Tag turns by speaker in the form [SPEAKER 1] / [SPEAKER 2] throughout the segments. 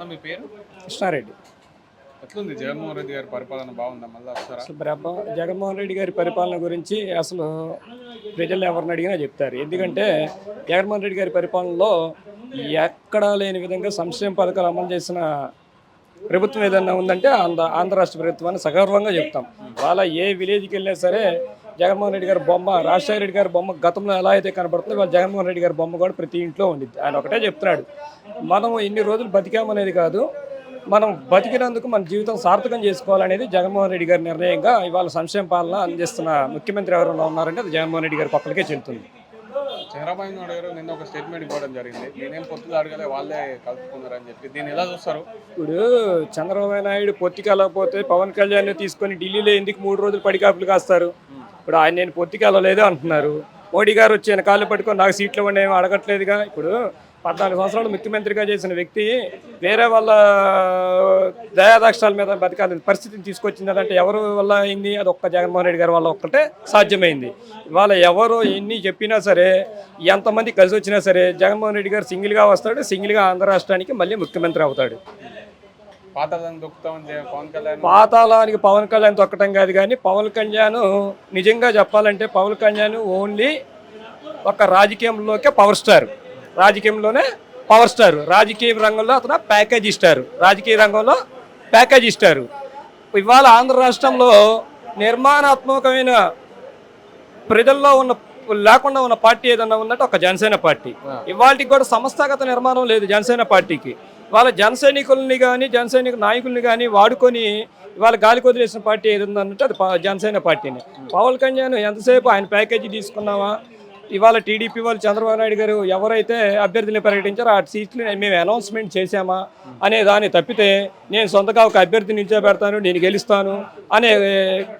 [SPEAKER 1] అన్న మీ పేరు?
[SPEAKER 2] కృష్ణారెడ్డి.
[SPEAKER 1] ఎట్లుంది జగన్మోహన్ రెడ్డి గారి పరిపాలన? బాగుందా మళ్ళీ వస్తారా?
[SPEAKER 2] అసలు జగన్మోహన్ రెడ్డి గారి పరిపాలన గురించి అసలు ప్రజలు ఎవరిని అడిగినా చెప్తారు. ఎందుకంటే జగన్మోహన్ రెడ్డి గారి పరిపాలనలో ఎక్కడా లేని విధంగా సంక్షేమ పథకాలు అమలు చేసిన ప్రభుత్వం ఏదన్నా ఉందంటే ఆంధ్ర ఆంధ్ర రాష్ట్ర ప్రభుత్వాన్ని సగర్వంగా చెప్తాం. వాళ్ళ ఏ విలేజ్కి వెళ్ళినా సరే జగన్మోహన్ రెడ్డి గారి బొమ్మ రాజశేఖర రెడ్డి గారి బొమ్మ గతంలో ఎలా అయితే కనబడుతుందో వాళ్ళ జగన్మోహన్ రెడ్డి గారి బొమ్మ కూడా ప్రతి ఇంట్లో ఉండిద్ది ఆయన ఒకటే చెప్తున్నాడు. మనం ఇన్ని రోజులు బతికామనేది కాదు మనం బతికినందుకు మన జీవితం సార్థకం చేసుకోవాలనేది జగన్మోహన్ రెడ్డి గారి నిర్ణయంగా ఇవాళ సంక్షేమ పాలన అందిస్తున్న ముఖ్యమంత్రి ఎవరైనా ఉన్నారంటే అది జగన్మోహన్ రెడ్డి గారి పక్కలకే చెల్లుతుంది
[SPEAKER 1] చంద్రబాబు నాయుడు గారు నిన్న ఒక స్టేట్మెంట్ ఇవ్వడం జరిగింది. నేనేం పొత్తులు అడగలే వాళ్ళే కలుపుకున్నారని చెప్పి. దీన్ని ఎలా చూస్తారు?
[SPEAKER 2] ఇప్పుడు చంద్రబాబు నాయుడు పొత్తికెళ్ళకపోతే పవన్ కళ్యాణ్ తీసుకొని ఢిల్లీలో ఎందుకు మూడు రోజులు పడికాపులు కాస్తారు? ఇప్పుడు ఆయన నేను పొత్తికెళ్ళలేదు అంటున్నారు. మోడీ గారు వచ్చి ఆయన కాళ్ళు పట్టుకొని నాకు సీట్లు ఉండే ఏమీ అడగట్లేదుగా ఇప్పుడు పద్నాలుగు సంవత్సరాలు ముఖ్యమంత్రిగా చేసిన వ్యక్తి వేరే వాళ్ళ దయాదాక్షాల మీద బతకాలని పరిస్థితిని తీసుకొచ్చింది అంటే ఎవరు వల్ల అయింది? అది ఒక్క జగన్మోహన్ రెడ్డి గారి వల్ల ఒక్కటే సాధ్యమైంది. ఇవాళ ఎవరు ఎన్ని చెప్పినా సరే ఎంతమంది కలిసి వచ్చినా సరే జగన్మోహన్ రెడ్డి గారు సింగిల్గా వస్తాడు సింగిల్గా ఆంధ్ర రాష్ట్రానికి మళ్ళీ ముఖ్యమంత్రి అవుతాడు. పాతాళానికి పవన్ కళ్యాణ్ తొక్కటం కాదు కానీ పవన్ కళ్యాణ్ నిజంగా చెప్పాలంటే పవన్ కళ్యాణ్ ఓన్లీ ఒక రాజకీయంలోకే పవర్ స్టార్ రాజకీయంలోనే పవర్ స్టార్ రాజకీయ రంగంలో అతను ప్యాకేజ్ ఇస్తారు రాజకీయ రంగంలో ప్యాకేజ్ ఇస్తారు ఇవాళ ఆంధ్ర రాష్ట్రంలో నిర్మాణాత్మకమైన ప్రజల్లో ఉన్న లేకుండా ఉన్న పార్టీ ఏదన్నా ఉందంటే ఒక జనసేన పార్టీ. ఇవాళకి కూడా సంస్థాగత నిర్మాణం లేదు జనసేన పార్టీకి. వాళ్ళ జన సైనికుల్ని కానీ జన సైనిక నాయకుల్ని కానీ వాడుకొని ఇవాళ గాలి కొదిలేసిన పార్టీ ఏది ఉందంటే అది ప- జనసేన పార్టీని. పవన్ కళ్యాణ్ ఎంతసేపు ఆయన ప్యాకేజీ తీసుకున్నావా? ఇవాళ టీడీపీ వాళ్ళు చంద్రబాబు నాయుడు గారు ఎవరైతే అభ్యర్థిని ప్రకటించారో ఆ సీట్లు మేము అనౌన్స్మెంట్ చేశామా అనే దాన్ని తప్పితే నేను సొంతగా ఒక అభ్యర్థి నిల్చోబెడతాను నేను గెలుస్తాను అనే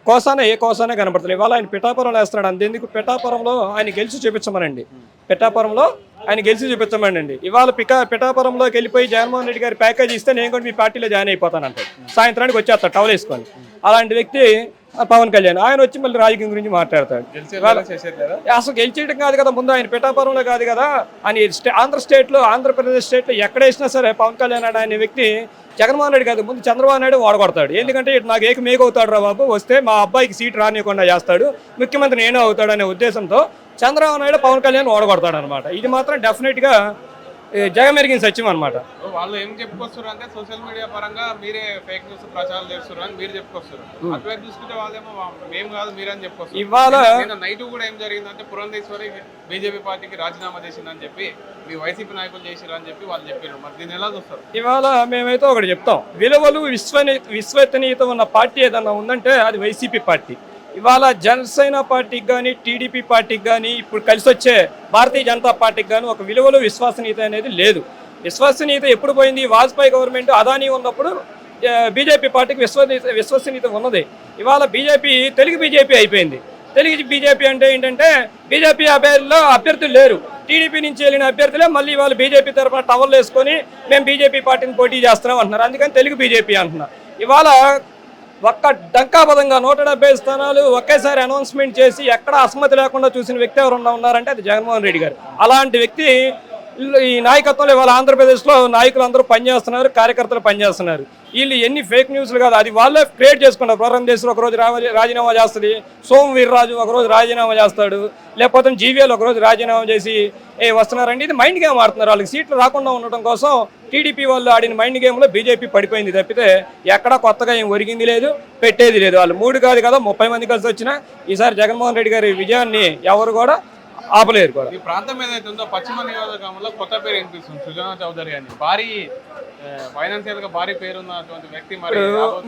[SPEAKER 2] కోసానే ఏ కోసానే కనబడుతుంది ఇవాళ ఆయన పిఠాపురంలో వేస్తున్నాడు. అంతేందుకు? పిఠాపురంలో ఆయన గెలిచి చూపించమనండి. పిఠాపురంలో ఆయన గెలిచి చూపించమనండి ఇవాళ పికా పిఠాపురంలోకి వెళ్ళిపోయి జగన్మోహన్ రెడ్డి గారి ప్యాకేజ్ ఇస్తే నేను కూడా మీ పార్టీలో జాయిన్ అయిపోతానంట సాయంత్రానికి వచ్చేస్తాడు టవల్ వేసుకొని. అలాంటి వ్యక్తి పవన్ కళ్యాణ్. ఆయన వచ్చి మళ్ళీ రాజకీయం గురించి మాట్లాడతాడు. అసలు గెలిచేయడం కాదు కదా ముందు ఆయన పిఠాపురంలో కాదు కదా. అని ఆంధ్ర స్టేట్లో ఆంధ్రప్రదేశ్ స్టేట్లో ఎక్కడ వేసినా సరే పవన్ కళ్యాణ్ అనే వ్యక్తి జగన్మోహన్ రెడ్డి కాదు. ముందు చంద్రబాబు నాయుడు వాడగొడతాడు ఎందుకంటే ఇటు నాకు ఏక మేకవుతాడు రా బాబు. వస్తే మా అబ్బాయికి సీట్ రానియకుండా చేస్తాడు. ముఖ్యమంత్రి నేనే అవుతాడు అనే ఉద్దేశంతో చంద్రబాబు నాయుడు పవన్ కళ్యాణ్ ఓడగొడతాడు అనమాట ఇది మాత్రం డెఫినెట్గా జగమెరిగిన సత్యం అనమాట
[SPEAKER 1] వాళ్ళు ఏం చెప్పుకొస్తారు అంటే సోషల్ మీడియా పరంగా మీరే ఫేక్ న్యూస్ ప్రచారం చేస్తారు అని మీరు చెప్పుకొస్తారు అటువైపు చూసుకుంటే వాళ్ళేమో మేము కాదు మీరని చెప్పుకొస్తారు
[SPEAKER 2] ఇవాళ
[SPEAKER 1] నైట్ కూడా ఏం జరిగిందంటే పురంధేశ్వరి బీజేపీ పార్టీకి రాజీనామా చేసిందని చెప్పి మీ వైసీపీ నాయకులు చేసిరు అని చెప్పి వాళ్ళు చెప్పారు మరి దీన్ని ఎలా చూస్తారు?
[SPEAKER 2] ఇవాళ మేమైతే ఒకటి చెప్తాం. విలువలు విశ్వని విశ్వసనీయత ఉన్న పార్టీ ఏదన్నా ఉందంటే అది వైసీపీ పార్టీ. ఇవాళ జనసేన పార్టీకి కానీ టీడీపీ పార్టీకి కానీ ఇప్పుడు కలిసి వచ్చే భారతీయ జనతా పార్టీకి కానీ ఒక విలువలు విశ్వసనీయత అనేది లేదు. విశ్వసనీయత ఎప్పుడు పోయింది? వాజ్పేయి గవర్నమెంట్ అదానీ ఉన్నప్పుడు బీజేపీ పార్టీకి విశ్వనీయత విశ్వసనీయత ఉన్నది. ఇవాళ బీజేపీ తెలుగు బీజేపీ అయిపోయింది. తెలుగు బీజేపీ అంటే ఏంటంటే బీజేపీ అభ్యర్థుల్లో అభ్యర్థులు లేరు. టీడీపీ నుంచి వెళ్ళిన అభ్యర్థులే మళ్ళీ వాళ్ళు బీజేపీ తరఫున టవర్లు వేసుకొని మేము బీజేపీ పార్టీని పోటీ చేస్తున్నాం అంటున్నారు. అందుకని తెలుగు బీజేపీ అంటున్నారు. ఇవాళ ఒక్క డంకాపదంగా నూట డెబ్బై స్థానాలు ఒకేసారి అనౌన్స్మెంట్ చేసి ఎక్కడ అసమ్మతి లేకుండా చూసిన వ్యక్తి ఎవరన్నా ఉన్నారంటే అది జగన్మోహన్ రెడ్డి గారు. అలాంటి వ్యక్తి ఈ నాయకత్వంలో ఇవాళ ఆంధ్రప్రదేశ్లో నాయకులు అందరూ పనిచేస్తున్నారు కార్యకర్తలు పనిచేస్తున్నారు. వీళ్ళు ఎన్ని ఫేక్ న్యూస్లు కాదు. అది వాళ్ళే క్రియేట్ చేసుకుంటారు. పురంధేశ్వరి ఒకరోజు రాజీనామా చేస్తుంది. సోము వీర్రాజు ఒకరోజు రాజీనామా చేస్తాడు. లేకపోతే జీవీఎల్ ఒకరోజు రాజీనామా చేసి ఏ వస్తున్నారండి. ఇది మైండ్ గేమ్ ఆడుతున్నారు వాళ్ళకి. సీట్లు రాకుండా ఉండటం కోసం టీడీపీ వాళ్ళు ఆడిన మైండ్ గేమ్లో బీజేపీ పడిపోయింది తప్పితే ఎక్కడా కొత్తగా ఏం ఒరిగింది లేదు పెట్టేది లేదు. వాళ్ళు మూడు కాదు కదా ముప్పై మంది కలిసి వచ్చినా ఈసారి జగన్మోహన్ రెడ్డి గారి విజయాన్ని ఎవరు కూడా ఆపలేరు కూడా.
[SPEAKER 1] ఈ ప్రాంతం ఏదైతే ఉందో పశ్చిమ నియోజకవర్గంలో కొత్త పేరు వినిపిస్తుంది. సుజనా చౌదరి అని. భారీ ఫైనాన్షియల్గా భారీ పేరున్నటువంటి వ్యక్తి మరి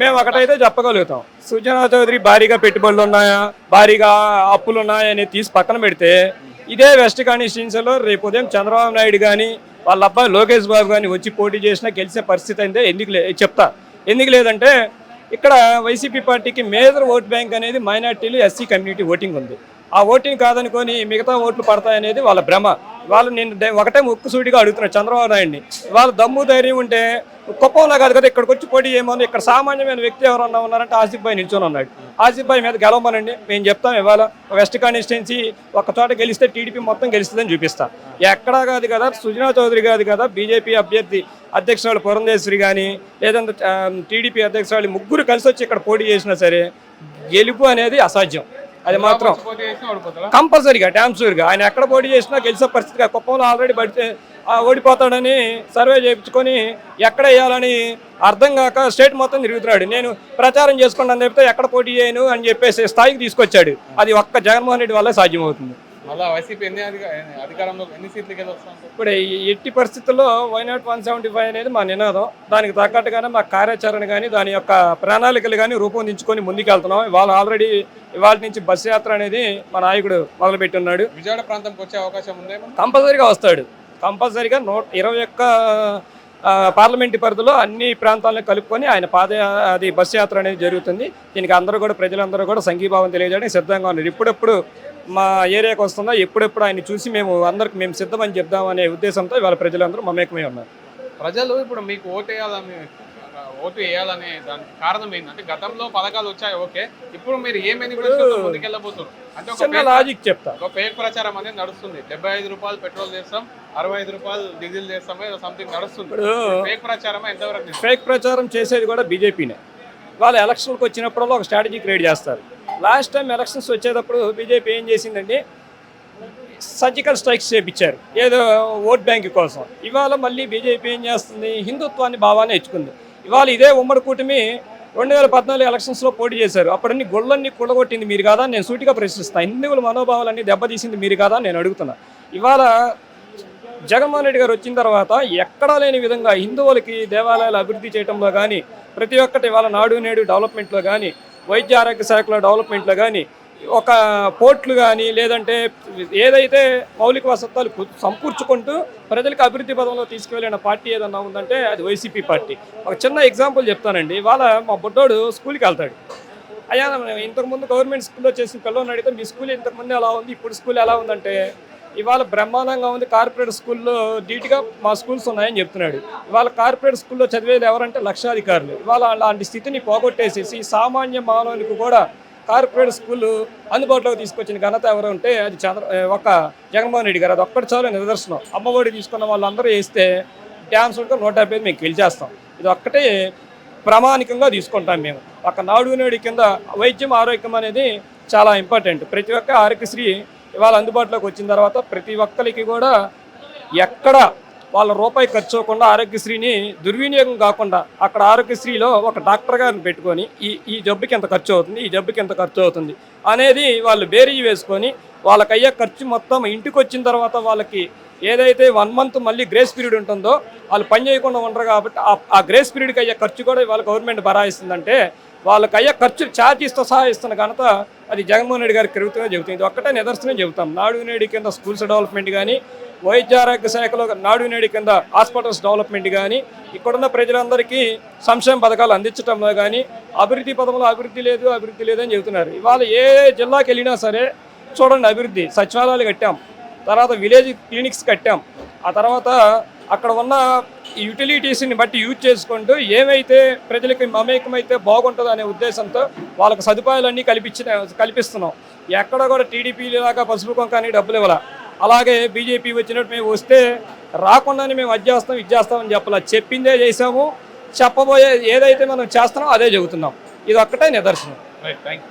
[SPEAKER 2] మేము ఒకటైతే చెప్పగలుగుతాం. సుజనా చౌదరి భారీగా పెట్టుబడులు ఉన్నాయా? భారీగా అప్పులు ఉన్నాయా అనేది తీసి పక్కన పెడితే ఇదే వెస్ట్ కాన్స్టిట్యున్సీలో రేపు ఉదయం చంద్రబాబు నాయుడు కానీ వాళ్ళ అబ్బాయి లోకేష్ బాబు కానీ వచ్చి పోటీ చేసినా గెలిచే పరిస్థితి అయితే ఎందుకు లే చెప్తా. ఎందుకు లేదంటే ఇక్కడ వైసీపీ పార్టీకి మేజర్ ఓట్ బ్యాంక్ అనేది మైనార్టీలు ఎస్సీ కమ్యూనిటీ ఓటింగ్ ఉంది. ఆ ఓటింగ్ కాదనుకొని మిగతా ఓట్లు పడతాయనేది వాళ్ళ భ్రమ. వాళ్ళు నేను ఒకటే ఒకటే ముక్కుసూటిగా అడుగుతున్నాను చంద్రబాబు నాయుడిని. వాళ్ళ దమ్ము ధైర్యం ఉంటే కుప్పంలో కాదు కదా ఇక్కడికి వచ్చి పోటీ చేయమని ఇక్కడ సామాన్యమైన వ్యక్తి ఎవరన్నా ఉన్నారంటే ఆసిఫ్ భాయ్ నిల్చొని ఉన్నాడు. ఆసిఫ్ భాయ్ మీద గెలవమనండి. మేము చెప్తాం ఇవాళ వెస్ట్ కాన్స్టిట్యున్సీ ఒక చోట గెలిస్తే టీడీపీ మొత్తం గెలుస్తుందని చూపిస్తా. ఎక్కడా కాదు కదా సుజనా చౌదరి కాదు కదా బీజేపీ అభ్యర్థి అధ్యక్షురాలు పురంధేశ్వరి కానీ లేదంటే టీడీపీ అధ్యక్షురాలు ముగ్గురు కలిసి వచ్చి ఇక్కడ పోటీ చేసినా సరే గెలుపు అనేది అసాధ్యం. అది మాత్రం కంపల్సరీగా డ్యామ్ షూర్గా ఆయన ఎక్కడ పోటీ చేసినా గెలిచే పరిస్థితిగా కుప్పంలో ఆల్రెడీ పడితే ఆ, ఓడిపోతాడని సర్వే చేయించుకొని ఎక్కడ వేయాలని అర్థం కాక స్టేట్ మొత్తం తిరుగుతున్నాడు. నేను ప్రచారం చేసుకున్నాను చెప్తే ఎక్కడ పోటీ చేయను అని చెప్పేసి స్థాయికి తీసుకొచ్చాడు. అది ఒక్క జగన్మోహన్ రెడ్డి వల్లే సాధ్యమవుతుంది.
[SPEAKER 1] మళ్ళా వైసీపీ ఎన్ని అధిక అధికారంలో ఎన్ని సీట్లు కింద వస్తాం
[SPEAKER 2] ఇప్పుడు ఈ ఎట్టి పరిస్థితుల్లో why not one seventy five అనేది మా నినాదం. దానికి తగ్గట్టుగానే మా కార్యాచరణ కానీ దాని యొక్క ప్రణాళికలు కానీ రూపొందించుకొని ముందుకెళ్తున్నాం. ఇవాళ ఆల్రెడీ ఇవాళ నుంచి బస్సు యాత్ర అనేది మా నాయకుడు మొదలుపెట్టి ఉన్నాడు
[SPEAKER 1] విజయవాడ ప్రాంతంకి వచ్చే అవకాశం ఉందేమో?
[SPEAKER 2] కంపల్సరీగా వస్తాడు. కంపల్సరీగా నూట ఇరవై ఒక్క పార్లమెంటు పరిధిలో అన్ని ప్రాంతాలను కలుపుకొని ఆయన పాద అది బస్సు యాత్ర అనేది జరుగుతుంది. దీనికి అందరూ కూడా ప్రజలందరూ కూడా సంఘీభావం తెలియజేయడానికి సిద్ధంగా ఉన్నారు. ఇప్పుడెప్పుడు మా ఏరియాకి వస్తుందో ఎప్పుడెప్పుడు ఆయన చూసి మేము అందరికి మేము సిద్ధమని చెప్దామనే ఉద్దేశంతో ఇవాళ ప్రజలందరూ మమేకమై ఉన్నారు.
[SPEAKER 1] ప్రజలు ఇప్పుడు మీకు ఓటేయాలని ఓటు వేయాలనే దానికి కారణం ఏంటంటే గతంలో పథకాలు వచ్చాయి ఓకే. ఇప్పుడు మీరు ఏ మేనిఫెస్టోతో ముందుకెళ్ళబోతున్నారు అంటే ఒక
[SPEAKER 2] లాజిక్ చెప్తా.
[SPEAKER 1] ఒక ఫేక్ ప్రచారం అనేది నడుస్తుంది. డెబ్బై ఐదు రూపాయలు పెట్రోల్ చేస్తాం అరవై ఐదు రూపాయలు డీజిల్ చేస్తాం ఏదో సంథింగ్ నడుస్తుంది. ఫేక్ ప్రచారం ఎంతవరకు?
[SPEAKER 2] ఫేక్ ప్రచారం చేసేది కూడా బీజేపీనే. వాళ్ళు ఎలక్షన్కి వచ్చినప్పుడల్లా ఒక స్ట్రాటజీ క్రియేట్ చేస్తారు. లాస్ట్ టైం ఎలక్షన్స్ వచ్చేటప్పుడు బీజేపీ ఏం చేసిందండి? సర్జికల్ స్ట్రైక్స్ చేపించారు. ఏదో ఓట్ బ్యాంక్ కోసం. ఇవాళ మళ్ళీ బీజేపీ ఏం చేస్తుంది? హిందుత్వాన్ని భావాన్ని హెచ్చుకుంది ఇవాళ ఇదే ఉమ్మడి కూటమి రెండు వేల పద్నాలుగు ఎలక్షన్స్లో పోటీ చేశారు. అప్పుడన్నీ గుళ్ళన్ని కుళ్ళగొట్టింది మీరు కాదా? నేను సూటిగా ప్రశ్నిస్తాను హిందువుల మనోభావాలన్నీ దెబ్బతీసింది మీరు కాదా? నేను అడుగుతున్నా. ఇవాళ జగన్మోహన్ రెడ్డి గారు వచ్చిన తర్వాత ఎక్కడా లేని విధంగా హిందువులకి దేవాలయాలు అభివృద్ధి చేయడంలో కానీ ప్రతి ఒక్కటి ఇవాళ నాడు నేడు డెవలప్మెంట్లో కానీ వైద్య ఆరోగ్య శాఖలో డెవలప్మెంట్లో కానీ ఒక పోర్ట్లు కానీ లేదంటే ఏదైతే మౌలిక వసతులు సమకూర్చుకుంటూ ప్రజలకు అభివృద్ధి పదంలో తీసుకువెళ్ళిన పార్టీ ఏదన్నా ఉందంటే అది వైసీపీ పార్టీ. ఒక చిన్న ఎగ్జాంపుల్ చెప్తానండి. ఇవాళ మా బుడ్డోడు స్కూల్కి వెళ్తాడు. అయ్యా ఇంతకుముందు గవర్నమెంట్ స్కూల్లో చేసిన పిల్లల్ని అడిగితే మీ స్కూల్ ఇంతకుముందు ఎలా ఉంది? ఇప్పుడు స్కూల్ ఎలా ఉందంటే ఇవాళ బ్రహ్మాండంగా ఉంది. కార్పొరేట్ స్కూల్లో ధీటుగా మా స్కూల్స్ ఉన్నాయని చెప్తున్నాడు. ఇవాళ కార్పొరేట్ స్కూల్లో చదివేది ఎవరంటే లక్షాధికారులు. ఇవాళ అలాంటి స్థితిని పోగొట్టేసేసి సామాన్య మానవునికి కూడా కార్పొరేట్ స్కూల్ అందుబాటులోకి తీసుకొచ్చిన ఘనత ఎవరు ఉంటే అది చంద్ర ఒక జగన్మోహన్ రెడ్డి గారు. అది ఒక్కటి చాలు నిదర్శనం. అమ్మఒడి తీసుకున్న వాళ్ళందరూ వేస్తే డ్యాన్స్ ఉంటే నూట యాభై ఐదు మేము గెలిచేస్తాం ఇది ఒక్కటే ప్రామాణికంగా తీసుకుంటాం మేము. ఒక నాడు నేడు కింద వైద్యం ఆరోగ్యం అనేది చాలా ఇంపార్టెంట్ ప్రతి ఒక్క ఆరోగ్యశ్రీ ఇవాళ అందుబాటులోకి వచ్చిన తర్వాత ప్రతి ఒక్కరికి కూడా ఎక్కడ వాళ్ళ రూపాయి ఖర్చు అవ్వకుండా ఆరోగ్యశ్రీని దుర్వినియోగం కాకుండా అక్కడ ఆరోగ్యశ్రీలో ఒక డాక్టర్ గారిని పెట్టుకొని ఈ ఈ జబ్బుకి ఎంత ఖర్చు అవుతుంది ఈ జబ్బుకి ఎంత ఖర్చు అవుతుంది అనేది వాళ్ళు బేరీ వేసుకొని వాళ్ళకి అయ్యే ఖర్చు మొత్తం ఇంటికి వచ్చిన తర్వాత వాళ్ళకి ఏదైతే వన్ మంత్ మళ్ళీ గ్రేస్ పీరియడ్ ఉంటుందో వాళ్ళు పని చేయకుండా ఉండరు కాబట్టి ఆ- గ్రేస్ పీరియడ్కి అయ్యే ఖర్చు కూడా వాళ్ళ గవర్నమెంట్ భరాయిస్తుందంటే వాళ్ళకి అయ్యే ఖర్చు ఛార్జీస్తో సహా ఇస్తున్న ఘనత అది జగన్మోహన్ రెడ్డి గారి కరుగుతూనే చెబుతుంది. ఇది ఒక్కటే నిదర్శనం చెబుతాం. నాడు నేడు కింద స్కూల్స్ డెవలప్మెంట్ కానీ వైద్యారోగ్య శాఖలో నాడు నేడు కింద హాస్పిటల్స్ డెవలప్మెంట్ కానీ ఇక్కడున్న ప్రజలందరికీ సంక్షేమ పథకాలు అందించడంలో కానీ అభివృద్ధి పదంలో అభివృద్ధి లేదు అభివృద్ధి లేదని చెబుతున్నారు. ఇవాళ ఏ జిల్లాకి వెళ్ళినా సరే చూడండి అభివృద్ధి. సచివాలయాలు కట్టాం. తర్వాత విలేజ్ క్లినిక్స్ కట్టాం. ఆ తర్వాత అక్కడ ఉన్న యుటిలిటీస్ని బట్టి యూజ్ చేసుకుంటూ ఏమైతే ప్రజలకి మమేకమైతే బాగుంటుంది అనే ఉద్దేశంతో వాళ్ళకి సదుపాయాలన్నీ కల్పించిన కల్పిస్తున్నాం. ఎక్కడ కూడా టీడీపీ లాగా పసుపు కొంకాని డబ్బులు ఇవ్వాల. అలాగే బీజేపీ వచ్చినట్టు మేము వస్తే రాకుండానే మేము అది చేస్తాం ఇది చేస్తామని చెప్పాల. చెప్పిందే చేసాము చెప్పబోయే ఏదైతే మనం చేస్తున్నామో అదే చెబుతున్నాం. ఇది ఒక్కటే నిదర్శనం.
[SPEAKER 1] Right thank you